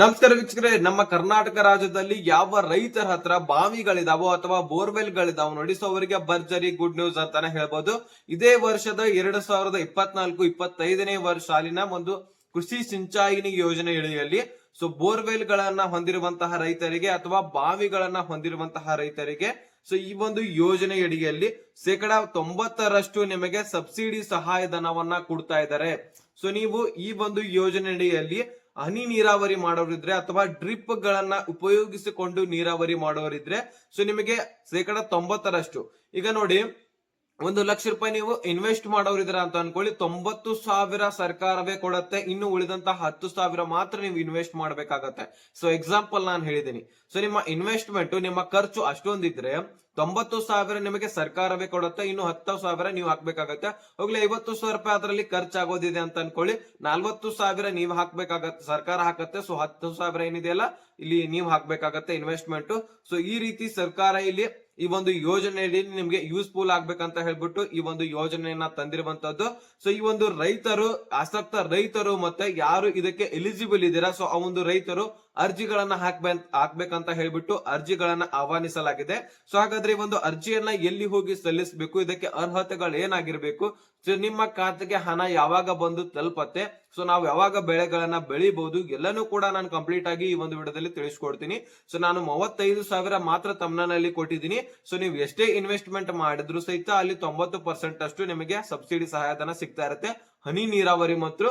ನಮಸ್ಕಾರ ವೀಕ್ಷಕರೇ, ನಮ್ಮ ಕರ್ನಾಟಕ ರಾಜ್ಯದಲ್ಲಿ ಯಾವ ರೈತರ ಹತ್ರ ಬಾವಿಗಳಿದಾವೋ ಅಥವಾ ಬೋರ್ವೆಲ್ಗಳಿದಾವೋ ನೋಡಿ ಸೊ ಅವರಿಗೆ ಭರ್ಜರಿ ಗುಡ್ ನ್ಯೂಸ್ ಅಂತಾನೆ ಹೇಳ್ಬೋದು. ಇದೇ ವರ್ಷದ ಎರಡ್ ಸಾವಿರದ ಇಪ್ಪತ್ನಾಲ್ಕು, ಇಪ್ಪತ್ತೈದನೇ ವರ್ಷ ಸಾಲಿನ ಒಂದು ಕೃಷಿ ಸಿಂಚಾಯಿನಿ ಯೋಜನೆ ಅಡಿಯಲ್ಲಿ ಸೊ ಬೋರ್ವೆಲ್ ಗಳನ್ನ ಹೊಂದಿರುವಂತಹ ರೈತರಿಗೆ ಅಥವಾ ಬಾವಿಗಳನ್ನ ಹೊಂದಿರುವಂತಹ ರೈತರಿಗೆ ಸೊ ಈ ಒಂದು ಯೋಜನೆ ಅಡಿಯಲ್ಲಿ ಶೇಕಡ ತೊಂಬತ್ತರಷ್ಟು ನಿಮಗೆ ಸಬ್ಸಿಡಿ ಸಹಾಯಧನವನ್ನ ಕೊಡ್ತಾ ಇದ್ದಾರೆ. ಸೊ ನೀವು ಈ ಒಂದು ಯೋಜನೆ ಅಡಿಯಲ್ಲಿ ಹನಿ ನೀರಾವರಿ ಮಾಡೋರಿದ್ರೆ ಅಥವಾ ಡ್ರಿಪ್ ಗಳನ್ನ ಉಪಯೋಗಿಸಿಕೊಂಡು ನೀರಾವರಿ ಮಾಡೋರಿದ್ರೆ, ಸೊ ನಿಮಗೆ ಶೇಕಡ ತೊಂಬತ್ತರಷ್ಟು. ಈಗ ನೋಡಿ ಒಂದು ಲಕ್ಷ ರೂಪಾಯಿ ನೀವು ಇನ್ವೆಸ್ಟ್ ಮಾಡೋರಿದ್ರ ಅಂತ ಅನ್ಕೊಳ್ಳಿ. ತೊಂಬತ್ತು ಸಾವಿರ ಸರ್ಕಾರವೇ ಕೊಡತ್ತೆ. ಇನ್ನು ಉಳಿದಂತ ಹತ್ತು ಸಾವಿರ ಮಾತ್ರ ನೀವು ಇನ್ವೆಸ್ಟ್ ಮಾಡ್ಬೇಕಾಗತ್ತೆ. ಸೊ ಎಕ್ಸಾಂಪಲ್ ನಾನು ಹೇಳಿದ್ದೀನಿ. ಸೊ ನಿಮ್ಮ ಇನ್ವೆಸ್ಟ್ಮೆಂಟ್ ನಿಮ್ಮ ಖರ್ಚು ಅಷ್ಟೊಂದಿದ್ರೆ ತೊಂಬತ್ತು ಸಾವಿರ ನಿಮಗೆ ಸರ್ಕಾರವೇ ಕೊಡುತ್ತೆ. ಇನ್ನು ಹತ್ತು ಸಾವಿರ ನೀವು ಹಾಕ್ಬೇಕಾಗತ್ತೆ. ಹೋಗ್ಲಿ, ಐವತ್ತು ಸಾವಿರ ರೂಪಾಯಿ ಅದರಲ್ಲಿ ಖರ್ಚಾಗೋದಿದೆ ಅಂತ ಅನ್ಕೊಳ್ಳಿ. ನಲ್ವತ್ತು ಸಾವಿರ ನೀವು ಹಾಕ್ಬೇಕಾಗತ್ತೆ, ಸರ್ಕಾರ ಹಾಕತ್ತೆ. ಸೊ ಹತ್ತು ಸಾವಿರ ಏನಿದೆಯಲ್ಲ, ಇಲ್ಲಿ ನೀವು ಹಾಕ್ಬೇಕಾಗತ್ತೆ ಇನ್ವೆಸ್ಟ್ಮೆಂಟ್ ಸೊ ಈ ರೀತಿ ಸರ್ಕಾರ ಇಲ್ಲಿ ಈ ಒಂದು ಯೋಜನೆಯಲ್ಲಿ ನಿಮ್ಗೆ ಯೂಸ್ಫುಲ್ ಆಗ್ಬೇಕಂತ ಹೇಳ್ಬಿಟ್ಟು ಈ ಒಂದು ಯೋಜನೆಯನ್ನ ತಂದಿರುವಂತದ್ದು. ಸೊ ಈ ಒಂದು ರೈತರು, ಆಸಕ್ತ ರೈತರು ಮತ್ತೆ ಯಾರು ಇದಕ್ಕೆ ಎಲಿಜಿಬಲ್ ಇದ್ದೀರಾ? ಸೊ ಆ ಒಂದು ರೈತರು ಅರ್ಜಿಗಳನ್ನ ಹಾಕ್ಬೇ ಹಾಕ್ಬೇಕಂತ ಹೇಳ್ಬಿಟ್ಟು ಅರ್ಜಿಗಳನ್ನ ಆಹ್ವಾನಿಸಲಾಗಿದೆ. ಸೊ ಹಾಗಾದ್ರೆ ಈ ಒಂದು ಅರ್ಜಿಯನ್ನ ಎಲ್ಲಿ ಹೋಗಿ ಸಲ್ಲಿಸಬೇಕು? ಇದಕ್ಕೆ ಅರ್ಹತೆಗಳು ಏನಾಗಿರ್ಬೇಕು ಸೊ ನಿಮ್ಮ ಖಾತೆಗೆ ಹಣ ಯಾವಾಗ ಬಂದು ತಲುಪತ್ತೆ? ಸೊ ನಾವು ಯಾವಾಗ ಬೆಳೆಗಳನ್ನ ಬೆಳಿಬಹುದು ಎಲ್ಲನೂ ಕೂಡ ನಾನು ಕಂಪ್ಲೀಟ್ ಆಗಿ ಈ ಒಂದು ವಿಡಿಯೋದಲ್ಲಿ ತಿಳಿಸ್ಕೊಡ್ತೀನಿ. ಸೊ ನಾನು ಮೂವತ್ತೈದು ಸಾವಿರ ಮಾತ್ರ ತಮ್ಮನಲ್ಲಿ ಕೊಟ್ಟಿದ್ದೀನಿ. ಸೊ ನೀವು ಎಷ್ಟೇ ಇನ್ವೆಸ್ಟ್ಮೆಂಟ್ ಮಾಡಿದ್ರು ಸಹಿತ ಅಲ್ಲಿ ತೊಂಬತ್ತು ಪರ್ಸೆಂಟ್ ಅಷ್ಟು ನಿಮಗೆ ಸಬ್ಸಿಡಿ ಸಹಾಯಧನ ಸಿಗ್ತಾ ಇರುತ್ತೆ. ಹನಿ ನೀರಾವರಿ ಮತ್ತು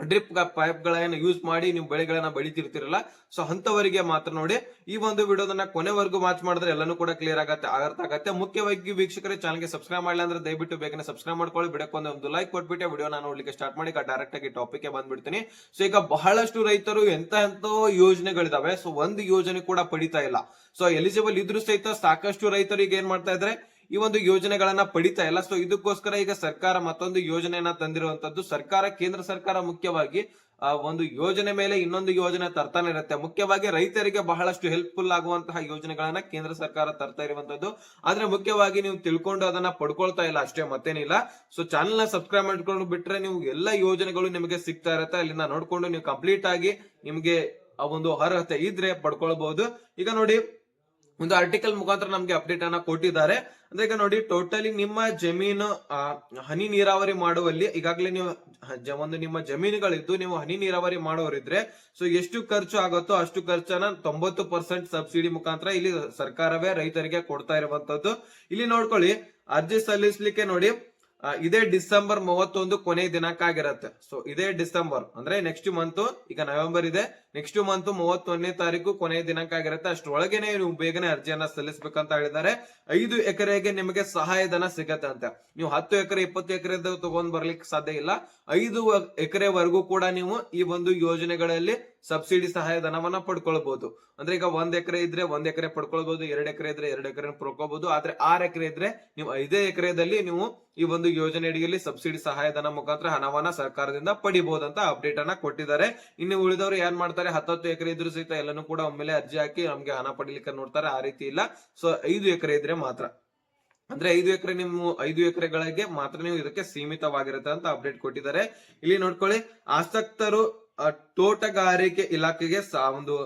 ಡ್ರಿಪ್ ಪೈಪ್ ಗಳನ್ನ ಯೂಸ್ ಮಾಡಿ ನೀವು ಬೆಳೆಗಳನ್ನ ಬೆಳಿತಿರ್ತಿರಲ್ಲ ಸೊ ಅಂತವರಿಗೆ ಮಾತ್ರ ನೋಡಿ, ಈ ಒಂದು ವಿಡಿಯೋದನ್ನ ಕೊನೆವರೆಗೂ ವಾಚ್ ಮಾಡಿದ್ರೆ ಎಲ್ಲನೂ ಕೂಡ ಕ್ಲಿಯರ್ ಆಗುತ್ತೆ, ಅರ್ಥ ಆಗತ್ತೆ. ಮುಖ್ಯವಾಗಿ ವೀಕ್ಷಕರೇ ಚಾನಲ್ಗೆ ಸಬ್ಸ್ಕ್ರೈಬ್ ಮಾಡಲ್ಲ ಅಂದ್ರೆ ದಯವಿಟ್ಟು ಬೇಗನೆ ಸಬ್ಸ್ಕ್ರೈಬ್ ಮಾಡ್ಕೊಳ್ಳಿ. ಬಿಡಕ್ಕೆ ಒಂದು ಲೈಕ್ ಕೊಟ್ಬಿಟ್ಟೆ ವಿಡಿಯೋನ ನೋಡ್ಲಿಕ್ಕೆ ಸ್ಟಾರ್ಟ್ ಮಾಡಿ ಡೈರೆಕ್ಟ್ ಆಗಿ ಟಾಪಿಕ್ ಬಂದ್ಬಿಡ್ತೀನಿ. ಸೊ ಈಗ ಬಹಳಷ್ಟು ರೈತರು ಎಂತ ಎಂತ ಯೋಜನೆಗಳಿದಾವೆ ಸೊ ಒಂದು ಯೋಜನೆ ಕೂಡ ಪಡಿತಾ ಇಲ್ಲ. ಸೊ ಎಲಿಜಿಬಲ್ ಇದ್ರೂ ಸಹಿತ ಸಾಕಷ್ಟು ರೈತರು ಈಗ ಏನ್ ಮಾಡ್ತಾ ಇದ್ರೆ ಈ ಒಂದು ಯೋಜನೆಗಳನ್ನ ಪಡಿತಾ ಇಲ್ಲ. ಸೊ ಇದಕ್ಕೋಸ್ಕರ ಈಗ ಸರ್ಕಾರ ಮತ್ತೊಂದು ಯೋಜನೆಯನ್ನ ತಂದಿರುವಂತದ್ದು ಸರ್ಕಾರ, ಕೇಂದ್ರ ಸರ್ಕಾರ ಮುಖ್ಯವಾಗಿ ಒಂದು ಯೋಜನೆ ಮೇಲೆ ಇನ್ನೊಂದು ಯೋಜನೆ ತರ್ತಾನೆ ಇರುತ್ತೆ. ಮುಖ್ಯವಾಗಿ ರೈತರಿಗೆ ಬಹಳಷ್ಟು ಹೆಲ್ಪ್ಫುಲ್ ಆಗುವಂತಹ ಯೋಜನೆಗಳನ್ನ ಕೇಂದ್ರ ಸರ್ಕಾರ ತರ್ತಾ ಇರುವಂತದ್ದು. ಆದ್ರೆ ಮುಖ್ಯವಾಗಿ ನೀವು ತಿಳ್ಕೊಂಡು ಅದನ್ನ ಪಡ್ಕೊಳ್ತಾ ಇಲ್ಲ ಅಷ್ಟೇ, ಮತ್ತೇನಿಲ್ಲ. ಸೊ ಚಾನಲ್ನ ಸಬ್ಸ್ಕ್ರೈಬ್ ಮಾಡ್ಕೊಂಡು ಬಿಟ್ರೆ ನೀವು ಎಲ್ಲ ಯೋಜನೆಗಳು ನಿಮಗೆ ಸಿಗ್ತಾ ಇರುತ್ತೆ. ಅಲ್ಲಿಂದ ನೋಡ್ಕೊಂಡು ನೀವು ಕಂಪ್ಲೀಟ್ ಆಗಿ ನಿಮ್ಗೆ ಆ ಒಂದು ಅರ್ಹತೆ ಇದ್ರೆ ಪಡ್ಕೊಳ್ಬಹುದು. ಈಗ ನೋಡಿ ಒಂದು ಆರ್ಟಿಕಲ್ ಮುಖಾಂತರ ನಮ್ಗೆ ಅಪ್ಡೇಟ್ ಅನ್ನ ಕೊಟ್ಟಿದ್ದಾರೆ. ಅಂದ್ರೆ ಈಗ ನೋಡಿ ಟೋಟಲಿ ನಿಮ್ಮ ಜಮೀನು ಹನಿ ನೀರಾವರಿ ಮಾಡುವಲ್ಲಿ ಈಗಾಗಲೇ ನೀವು ಒಂದು ನಿಮ್ಮ ಜಮೀನುಗಳಿದ್ದು ನೀವು ಹನಿ ನೀರಾವರಿ ಮಾಡೋರಿದ್ರೆ ಸೊ ಎಷ್ಟು ಖರ್ಚು ಆಗುತ್ತೋ ಅಷ್ಟು ಖರ್ಚನ್ನ ತೊಂಬತ್ತು ಪರ್ಸೆಂಟ್ ಸಬ್ಸಿಡಿ ಮುಖಾಂತರ ಇಲ್ಲಿ ಸರ್ಕಾರವೇ ರೈತರಿಗೆ ಕೊಡ್ತಾ ಇರುವಂತದ್ದು. ಇಲ್ಲಿ ನೋಡ್ಕೊಳ್ಳಿ, ಅರ್ಜಿ ಸಲ್ಲಿಸ್ಲಿಕ್ಕೆ ನೋಡಿ ಇದೇ ಡಿಸೆಂಬರ್ ಮೂವತ್ತೊಂದು ಕೊನೆ ದಿನಾಂಕ ಆಗಿರತ್ತೆ ಸೊ ಇದೇ ಡಿಸೆಂಬರ್, ಅಂದ್ರೆ ನೆಕ್ಸ್ಟ್ ಮಂತ್ ಈಗ ನವೆಂಬರ್ ಇದೆ. ನೆಕ್ಸ್ಟ್ ಮಂತ್ ಮೂವತ್ತೊಂದನೇ ತಾರೀಕು ಕೊನೆಯ ದಿನಾಂಕ ಆಗಿರುತ್ತೆ. ಅಷ್ಟೊಳಗೇನೆ ನೀವು ಬೇಗನೆ ಅರ್ಜಿಯನ್ನ ಸಲ್ಲಿಸಬೇಕಂತ ಹೇಳಿದ್ದಾರೆ. ಐದು ಎಕರೆಗೆ ನಿಮಗೆ ಸಹಾಯಧನ ಸಿಗತ್ತೆ ಅಂತ ನೀವು ಹತ್ತು ಎಕರೆ, ಇಪ್ಪತ್ತು ಎಕರೆ ತಗೊಂಡ್ ಬರ್ಲಿಕ್ಕೆ ಸಾಧ್ಯ ಇಲ್ಲ. ಐದು ಎಕರೆವರೆಗೂ ಕೂಡ ನೀವು ಈ ಒಂದು ಯೋಜನೆಗಳಲ್ಲಿ ಸಬ್ಸಿಡಿ ಸಹಾಯಧನವನ್ನ ಪಡ್ಕೊಳ್ಬಹುದು ಅಂದ್ರೆ ಈಗ ಒಂದ್ ಎಕರೆ ಇದ್ರೆ ಒಂದ್ ಎಕರೆ ಪಡ್ಕೊಳ್ಬಹುದು ಎರಡ್ ಎಕರೆ ಇದ್ರೆ ಎರಡ್ ಎಕರೆ ಪಡ್ಕೋಬಹುದು ಆದ್ರೆ ಆರ್ ಎಕರೆ ಇದ್ರೆ ನೀವು ಐದೇ ಎಕರೆದಲ್ಲಿ ನೀವು ಈ ಒಂದು ಯೋಜನೆ ಅಡಿಯಲ್ಲಿ ಸಬ್ಸಿಡಿ ಸಹಾಯಧನ ಮುಖಾಂತರ ಹಣವನ್ನ ಸರ್ಕಾರದಿಂದ ಪಡಿಬಹುದಂತ ಅಪ್ಡೇಟ್ ಅನ್ನ ಕೊಟ್ಟಿದ್ದಾರೆ. ಇನ್ನು ಉಳಿದವರು ಏನ್ ಮಾಡ್ತಾರೆ? ಹತ್ತತ್ತು ಎಕರೆ ಇದ್ರು ಸಹಿತ ಎಲ್ಲನೂ ಕೂಡ ಒಮ್ಮೆಲೆ ಅರ್ಜಿ ಹಾಕಿ ನಮ್ಗೆ ಹಣ ಪಡಿಲಿಕ್ಕೆ ನೋಡ್ತಾರೆ, ಆ ರೀತಿ ಇಲ್ಲ. ಸೊ ಐದು ಎಕರೆ ಇದ್ರೆ ಮಾತ್ರ. ಅಂದ್ರೆ ಐದು ಎಕರೆ ನಿಮ್ಮ, ಐದು ಎಕರೆಗಳಿಗೆ ಮಾತ್ರ ನೀವು ಇದಕ್ಕೆ ಸೀಮಿತವಾಗಿರುತ್ತೆ ಅಂತ ಅಪ್ಡೇಟ್ ಕೊಟ್ಟಿದ್ದಾರೆ. ಇಲ್ಲಿ ನೋಡ್ಕೊಳ್ಳಿ, ಆಸಕ್ತರು ತೋಟಗಾರಿಕೆ ಇಲಾಖೆಗೆ ಒಂದು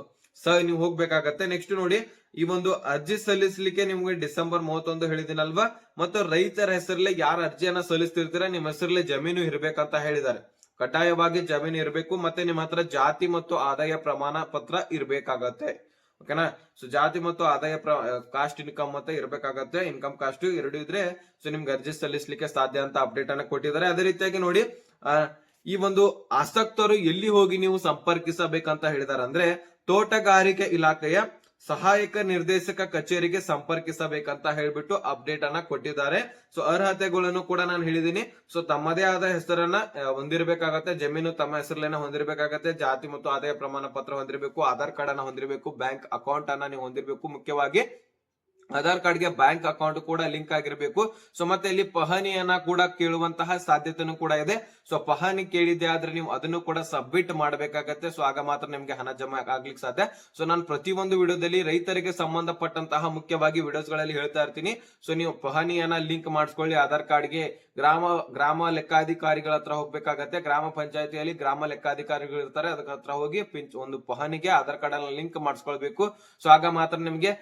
ಸ, ನೀವು ಹೋಗ್ಬೇಕಾಗತ್ತೆ. ನೆಕ್ಸ್ಟ್ ನೋಡಿ, ಈ ಒಂದು ಅರ್ಜಿ ಸಲ್ಲಿಸಲಿಕ್ಕೆ ನಿಮ್ಗೆ ಡಿಸೆಂಬರ್ ಮೂವತ್ತೊಂದು ಹೇಳಿದಿನಲ್ವಾ? ಮತ್ತು ರೈತರ ಹೆಸರಲ್ಲೇ ಯಾರ ಅರ್ಜಿಯನ್ನ ಸಲ್ಲಿಸ್ತಿರ್ತೀರಾ? ನಿಮ್ಮ ಹೆಸರಲ್ಲೇ ಜಮೀನು ಇರ್ಬೇಕಂತ ಹೇಳಿದ್ದಾರೆ. ಕಡ್ಡಾಯವಾಗಿ ಜಮೀನು ಇರಬೇಕು, ಮತ್ತೆ ನಿಮ್ಮ ಹತ್ರ ಜಾತಿ ಮತ್ತು ಆದಾಯ ಪ್ರಮಾಣ ಪತ್ರ ಇರಬೇಕಾಗತ್ತೆ. ಓಕೆನಾ? ಸೊ ಜಾತಿ ಮತ್ತು ಆದಾಯ ಕಾಸ್ಟ್, ಇನ್ಕಮ್ ಮತ್ತೆ ಇರಬೇಕಾಗತ್ತೆ. ಇನ್ಕಮ್, ಕಾಸ್ಟ್ ಎರಡು ಇದ್ರೆ ಸೊ ನಿಮ್ಗೆ ಅರ್ಜಿ ಸಲ್ಲಿಸಲಿಕ್ಕೆ ಸಾಧ್ಯ ಅಂತ ಅಪ್ಡೇಟ್ ಅನ್ನ ಕೊಟ್ಟಿದ್ದಾರೆ. ಅದೇ ರೀತಿಯಾಗಿ ನೋಡಿ ಈ ಒಂದು ಆಸಕ್ತರು ಎಲ್ಲಿ ಹೋಗಿ ನೀವು ಸಂಪರ್ಕಿಸಬೇಕಂತ ಹೇಳಿದಾರೆ ಅಂದ್ರೆ ತೋಟಗಾರಿಕೆ ಇಲಾಖೆಯ ಸಹಾಯಕ ನಿರ್ದೇಶಕ ಕಚೇರಿಗೆ ಸಂಪರ್ಕಿಸಬೇಕಂತ ಹೇಳ್ಬಿಟ್ಟು ಅಪ್ಡೇಟ್ ಅನ್ನ ಕೊಟ್ಟಿದ್ದಾರೆ. ಸೊ ಅರ್ಹತೆಗಳನ್ನು ಕೂಡ ನಾನು ಹೇಳಿದೀನಿ. ಸೊ ತಮ್ಮದೇ ಆದ ಹೆಸರನ್ನ ಹೊಂದಿರಬೇಕಾಗತ್ತೆ. ಜಮೀನು ತಮ್ಮ ಹೆಸರಲ್ಲೇನ ಹೊಂದಿರಬೇಕಾಗತ್ತೆ. ಜಾತಿ ಮತ್ತು ಆದಾಯ ಪ್ರಮಾಣ ಪತ್ರ ಹೊಂದಿರಬೇಕು. ಆಧಾರ್ ಕಾರ್ಡ್ ಅನ್ನ ಹೊಂದಿರಬೇಕು. ಬ್ಯಾಂಕ್ ಅಕೌಂಟ್ ಅನ್ನ ನೀವು ಹೊಂದಿರಬೇಕು. ಮುಖ್ಯವಾಗಿ ಆಧಾರ್ ಕಾರ್ಡ್ಗೆ ಬ್ಯಾಂಕ್ ಅಕೌಂಟ್ ಕೂಡ ಲಿಂಕ್ ಆಗಿರಬೇಕು. ಸೊ, ಮತ್ತೆ ಇಲ್ಲಿ ಪಹಣಿಯನ್ನ ಕೂಡ ಕೇಳುವಂತಹ ಸಾಧ್ಯತೆನೂ ಕೂಡ ಇದೆ. ಸೊ, ಪಹಣಿ ಕೇಳಿದ್ದೆ ಆದ್ರೆ ನೀವು ಅದನ್ನು ಕೂಡ ಸಬ್ಮಿಟ್ ಮಾಡಬೇಕಾಗತ್ತೆ. ಸೊ, ಆಗ ಮಾತ್ರ ನಿಮ್ಗೆ ಹಣ ಜಮಾ ಆಗ್ಲಿಕ್ಕೆ ಸಾಧ್ಯ. ಸೊ, ನಾನು ಪ್ರತಿಯೊಂದು ವಿಡಿಯೋದಲ್ಲಿ ರೈತರಿಗೆ ಸಂಬಂಧಪಟ್ಟಂತಹ ಮುಖ್ಯವಾಗಿ ವಿಡಿಯೋಸ್ಗಳಲ್ಲಿ ಹೇಳ್ತಾ ಇರ್ತೀನಿ. ಸೊ, ನೀವು ಪಹಣಿಯನ್ನ ಲಿಂಕ್ ಮಾಡಿಸ್ಕೊಳ್ಳಿ. ಆಧಾರ್ ಕಾರ್ಡ್ಗೆ ಗ್ರಾಮ ಗ್ರಾಮ ಲೆಕ್ಕಾಧಿಕಾರಿಗಳ ಹತ್ರ ಹೋಗ್ಬೇಕಾಗತ್ತೆ. ಗ್ರಾಮ ಪಂಚಾಯತಿಯಲ್ಲಿ ಗ್ರಾಮ ಲೆಕ್ಕಾಧಿಕಾರಿಗಳು ಇರ್ತಾರೆ. ಅದಕ್ಕೆ ಹತ್ರ ಹೋಗಿ ಪಿಂಚ್, ಒಂದು ಪಹನಿಗೆ ಆಧಾರ್ ಕಾರ್ಡ್ ಲಿಂಕ್ ಮಾಡಿಸ್ಕೊಳ್ಬೇಕು. ಸೊ, ಆಗ ಮಾತ್ರ ನಿಮ್ಗೆ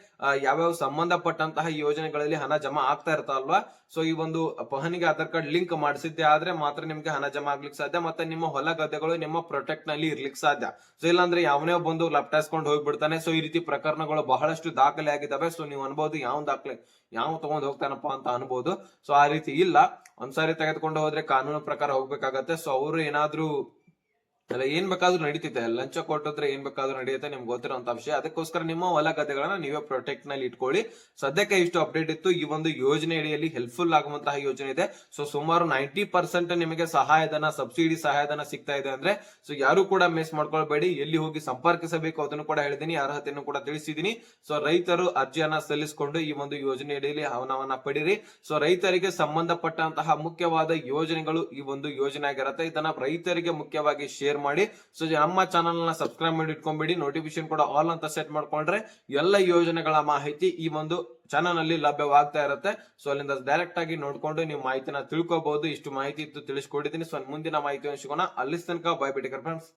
ಯಾವ್ಯಾವ ಯಾವ್ಯಾವ ಸಂಬಂಧಪಟ್ಟಂತಹ ಯೋಜನೆಗಳಲ್ಲಿ ಹಣ ಜಮಾ ಆಗ್ತಾ ಇರ್ತಾವಲ್ವಾ ಸೊ ಈ ಒಂದು ಪಹನಿಗೆ ಆಧಾರ್ ಕಾರ್ಡ್ ಲಿಂಕ್ ಮಾಡಿಸಿದ್ದೆ ಆದ್ರೆ ಮಾತ್ರ ನಿಮ್ಗೆ ಹಣ ಜಮಾ ಆಗ್ಲಿಕ್ಕೆ ಸಾಧ್ಯ, ಮತ್ತೆ ನಿಮ್ಮ ಹೊಲ ಗದ್ದೆಗಳು ನಿಮ್ಮ ಪ್ರೊಟೆಕ್ಟ್ನಲ್ಲಿ ಇರ್ಲಿಕ್ಕೆ ಸಾಧ್ಯ. ಸೊ ಇಲ್ಲಾಂದ್ರೆ ಯಾವನೇ ಬಂದು ಲಪ್ಟಾಯಿಸ್ಕೊಂಡು ಹೋಗ್ಬಿಡ್ತಾನೆ. ಸೊ ಈ ರೀತಿ ಪ್ರಕರಣಗಳು ಬಹಳಷ್ಟು ದಾಖಲೆ ಆಗಿದ್ದಾವೆ ಸೊ ನೀವು ಅನ್ಬೋದು ಯಾವ ದಾಖಲೆ, ಯಾವ ತಗೊಂಡ್ ಹೋಗ್ತಾನಪ್ಪ ಅಂತ ಅನ್ಬೋದು. ಸೊ ಆ ರೀತಿ ಇಲ್ಲ. ಒಂದ್ಸಾರಿ ತೆಗೆದುಕೊಂಡು ಹೋದ್ರೆ ಕಾನೂನು ಪ್ರಕಾರ ಹೋಗ್ಬೇಕಾಗತ್ತೆ. ಸೊ ಅವರು ಏನಾದ್ರೂ ಅಲ್ಲ, ಏನ್ ಬೇಕಾದ್ರೂ ನಡೀತಿದೆ. ಲಂಚ ಕೊಟ್ಟಿದ್ರೆ ಏನ್ ಬೇಕಾದ್ರೂ ನಡೆಯುತ್ತೆ, ನಿಮ್ಗೆ ಗೊತ್ತಿರೋಂತ ವಿಷಯ. ಅದಕ್ಕೋಸ್ಕರ ನಿಮ್ಮ ಹೊಲ ಗದ್ದೆಗಳನ್ನ ನೀವೇ ಪ್ರೊಟೆಕ್ಟ್ನಲ್ಲಿ ಇಟ್ಕೊಳ್ಳಿ. ಸದ್ಯಕ್ಕೆ ಇಷ್ಟು ಅಪ್ಡೇಟ್ ಇತ್ತು. ಈ ಒಂದು ಯೋಜನೆ ಅಡಿಯಲ್ಲಿ ಹೆಲ್ಪ್ಫುಲ್ ಆಗುವಂತಹ ಯೋಜನೆ ಇದೆ. ಸೊ ಸುಮಾರು ನೈಂಟಿ ಪರ್ಸೆಂಟ್ ನಿಮಗೆ ಸಹಾಯಧನ ಸಬ್ಸಿಡಿ ಸಹಾಯಧನ ಸಿಗ್ತಾ ಇದೆ ಅಂದ್ರೆ ಸೊ ಯಾರು ಕೂಡ ಮಿಸ್ ಮಾಡ್ಕೊಳ್ಬೇಡಿ. ಎಲ್ಲಿ ಹೋಗಿ ಸಂಪರ್ಕಿಸಬೇಕು ಅದನ್ನು ಕೂಡ ಹೇಳಿದೀನಿ ಅರ್ಹತೆಯನ್ನು ಕೂಡ ತಿಳಿಸಿದೀನಿ ಸೊ ರೈತರು ಅರ್ಜಿಯನ್ನ ಸಲ್ಲಿಸಿಕೊಂಡು ಈ ಒಂದು ಯೋಜನೆ ಅಡಿಯಲ್ಲಿ ಹವನವನ್ನ ಪಡೀರಿ. ಸೊ ರೈತರಿಗೆ ಸಂಬಂಧಪಟ್ಟಂತಹ ಮುಖ್ಯವಾದ ಯೋಜನೆಗಳು ಈ ಒಂದು ಯೋಜನೆ ಆಗಿರುತ್ತೆ ಇದನ್ನ ರೈತರಿಗೆ ಮುಖ್ಯವಾಗಿ ಶೇರ್ ಮಾಡಿ. ಸೊ ನಮ್ಮ ಚಾನಲ್ನ ಸಬ್ಸ್ಕ್ರೈಬ್ ಮಾಡಿ ಇಟ್ಕೊಂಡ್ಬಿಡಿ ನೋಟಿಫಿಕೇಶನ್ ಕೂಡ ಆಲ್ ಅಂತ ಸೆಟ್ ಮಾಡ್ಕೊಂಡ್ರೆ ಎಲ್ಲ ಯೋಜನೆಗಳ ಮಾಹಿತಿ ಈ ಒಂದು ಚಾನಲ್ನಲ್ಲಿ ಲಭ್ಯವಾಗ್ತಾ ಇರುತ್ತೆ. ಸೊ ಅಲ್ಲಿಂದ ಡೈರೆಕ್ಟ್ ಆಗಿ ನೋಡ್ಕೊಂಡು ನೀವು ಮಾಹಿತಿನ ತಿಳ್ಕೊಬಹುದು ಇಷ್ಟು ಮಾಹಿತಿ ಇತ್ತು ತಿಳಿಸ್ಕೊಟ್ಟಿದ್ದೀನಿ. ಸೊ ಮುಂದಿನ ಮಾಹಿತಿ ಸಿಗೋಣ. ಅಲ್ಲಿ ತನಕ ಬಾಯ್ ಬಿಟ್ಟಿಕರ್ ಫ್ರೆಂಡ್ಸ್